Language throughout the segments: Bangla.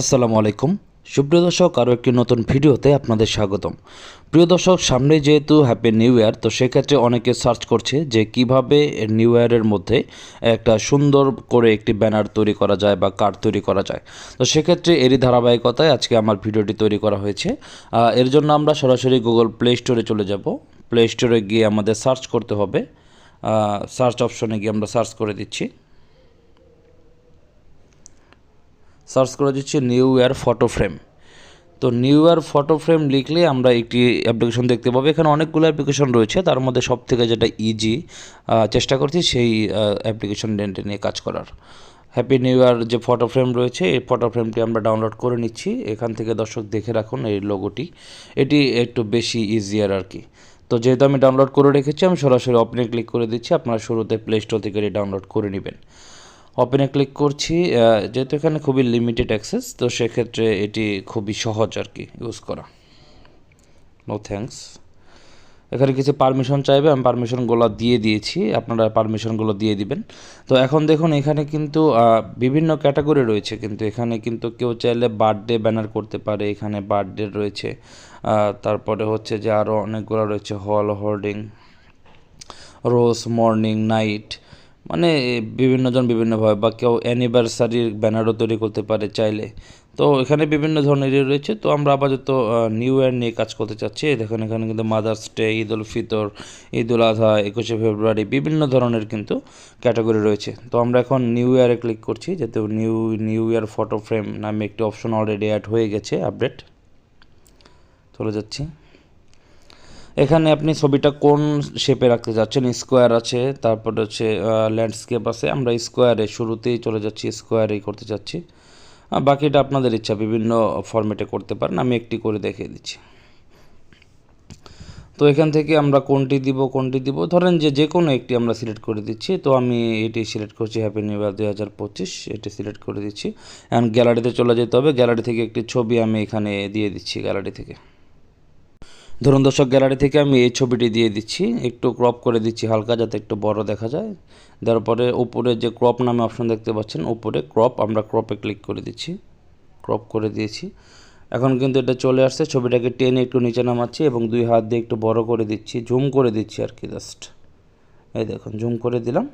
আসসালামু আলাইকুম। সুপ্রিয় দর্শক, আরও একটি নতুন ভিডিওতে আপনাদের স্বাগতম। প্রিয় দর্শক, সামনে যেহেতু হ্যাপি নিউ ইয়ার তো সেক্ষেত্রে অনেকে সার্চ করছে যে কীভাবে নিউ ইয়ারের মধ্যে একটা সুন্দর করে একটি ব্যানার তৈরি করা যায় বা কার্ড তৈরি করা যায়। তো সেক্ষেত্রে এরই ধারাবাহিকতায় আজকে আমার ভিডিওটি তৈরি করা হয়েছে। এর জন্য আমরা সরাসরি গুগল প্লে স্টোরে চলে যাব। প্লে স্টোরে গিয়ে আমাদের সার্চ করতে হবে। সার্চ অপশনে গিয়ে আমরা সার্চ করে দিচ্ছি। সার্চ করে দিচ্ছি নিউ ইয়ার ফটো ফ্রেম। তো নিউ ইয়ার ফটো ফ্রেম লিখলে আমরা একটি অ্যাপ্লিকেশন দেখতে পাবো। এখানে অনেকগুলো অ্যাপ্লিকেশন রয়েছে। তার মধ্যে সব থেকে যেটা ইজি চেষ্টা করছি সেই অ্যাপ্লিকেশন ডেন্টে নিয়ে কাজ করার। হ্যাপি নিউ ইয়ার যে ফটো ফ্রেম রয়েছে, এই ফটো ফ্রেমটি আমরা ডাউনলোড করে নিচ্ছি। এখান থেকে দর্শক দেখে রাখুন এই লোগোটি এটি একটু বেশি ইজিয়ার আর কি। তো যেহেতু আমি ডাউনলোড করে রেখেছি, আমি সরাসরি ওপেনে ক্লিক করে দিচ্ছি। আপনারা শুরুতে প্লে স্টোর থেকে ডাউনলোড করে নেবেন। ওপেনে ক্লিক করছি যেহেতু এখানে খুবই লিমিটেড অ্যাক্সেস তো সেক্ষেত্রে এটি খুবই সহজ আর কি ইউজ করা। নো থ্যাঙ্কস এখানে কিছু পারমিশন চাইবে, আমি পারমিশনগুলো দিয়ে দিয়েছি, আপনারা পারমিশনগুলো দিয়ে দিবেন। তো এখন দেখুন, এখানে কিন্তু বিভিন্ন ক্যাটাগরি রয়েছে, কিন্তু এখানে কিন্তু কেউ চাইলে বার্থডে ব্যানার করতে পারে, এখানে বার্থডে রয়েছে তারপরে হচ্ছে যে আরও অনেকগুলো রয়েছে হল হোল্ডিং রোজ মর্নিং নাইট মানে বিভিন্নজন বিভিন্নভাবে বা কেউ অ্যানিভার্সারির ব্যানারও তৈরি করতে পারে চাইলে। তো এখানে বিভিন্ন ধরনেরই রয়েছে। তো আমরা আপাতত নিউ ইয়ার নিয়ে কাজ করতে চাচ্ছি। দেখুন, এখানে কিন্তু মাদার্স ডে ঈদ উল ফিতর, ঈদ উল আধা একুশে ফেব্রুয়ারি বিভিন্ন ধরনের কিন্তু ক্যাটাগরি রয়েছে। তো আমরা এখন নিউ ইয়ারে ক্লিক করছি, যেহেতু new new year photo frame নামে একটি অপশন অলরেডি অ্যাড হয়ে গেছে, আপডেট। চলে যাচ্ছি। এখানে আপনি ছবিটা কোন শেপে রাখতে চাচ্ছেন স্কোয়ার আছে, তারপর হচ্ছে ল্যান্ডস্কেপ আছে। আমরা স্কোয়ারে শুরুতেই চলে যাচ্ছি স্কোয়ারেই করতে চাচ্ছি বাকিটা আপনাদের ইচ্ছা, বিভিন্ন ফরম্যাটে করতে পারেন। আমি একটি করে দেখিয়ে দিচ্ছি। তো এখান থেকে আমরা কোনটি দিব কোনটি দিব? ধরেন যে যে কোনো একটি আমরা সিলেক্ট করে দিচ্ছি। তো আমি এটি সিলেক্ট করছি হ্যাপি নিউ ইয়ার দুই হাজার পঁচিশ। এটি সিলেক্ট করে দিচ্ছি। অ্যান্ড গ্যালারিতে চলে যেতে হবে। গ্যালারি থেকে একটি ছবি আমি এখানে দিয়ে দিচ্ছি গ্যালারি থেকে। ধরুন দর্শক গ্যালারি থেকে আমি এই ছবিটি দিয়ে দিচ্ছি। একটু ক্রপ করে দিচ্ছি হালকা যাতে একটু বড় দেখা যায়। তারপরে উপরে যে ক্রপ নামে অপশন দেখতে পাচ্ছেন, উপরে ক্রপ আমরা ক্রপে ক্লিক করে দিচ্ছি। ক্রপ করে দিয়েছি। এখন কিন্তু এটা চলে আসছে। ছবিটাকে টেনে একটু নিচে নামাচ্ছি এবং দুই হাত দিয়ে একটু বড় করে দিচ্ছি। জুম করে দিচ্ছি আর কি জাস্ট এই দেখুন জুম করে দিলাম।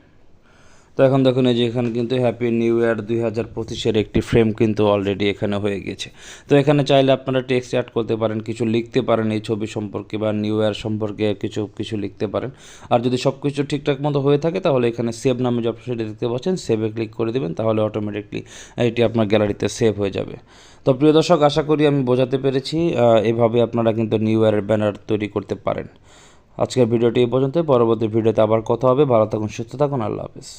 তো এখন দেখুন এই যে এখানে কিন্তু হ্যাপি নিউ ইয়ার দুই হাজার পঁচিশের একটি ফ্রেম কিন্তু অলরেডি এখানে হয়ে গেছে। তো এখানে চাইলে আপনারা টেক্সট অ্যাড করতে পারেন, কিছু লিখতে পারেন এই ছবি সম্পর্কে বা নিউ ইয়ার সম্পর্কে কিছু কিছু লিখতে পারেন। আর যদি সব কিছু ঠিকঠাক মতো হয়ে থাকে তাহলে এখানে সেভ নামে যে অপশনটি দেখতে পাচ্ছেন সেভে ক্লিক করে দেবেন, তাহলে অটোমেটিকলি এটি আপনার গ্যালারিতে সেভ হয়ে যাবে। তো প্রিয় দর্শক, আশা করি আমি বোঝাতে পেরেছি এভাবে আপনারা কিন্তু নিউ ইয়ারের ব্যানার তৈরি করতে পারেন। আজকের ভিডিওটি এই পর্যন্ত পরবর্তী ভিডিওতে আবার কথা হবে। ভালো থাকুন, সুস্থ থাকুন, আল্লাহ হাফিজ।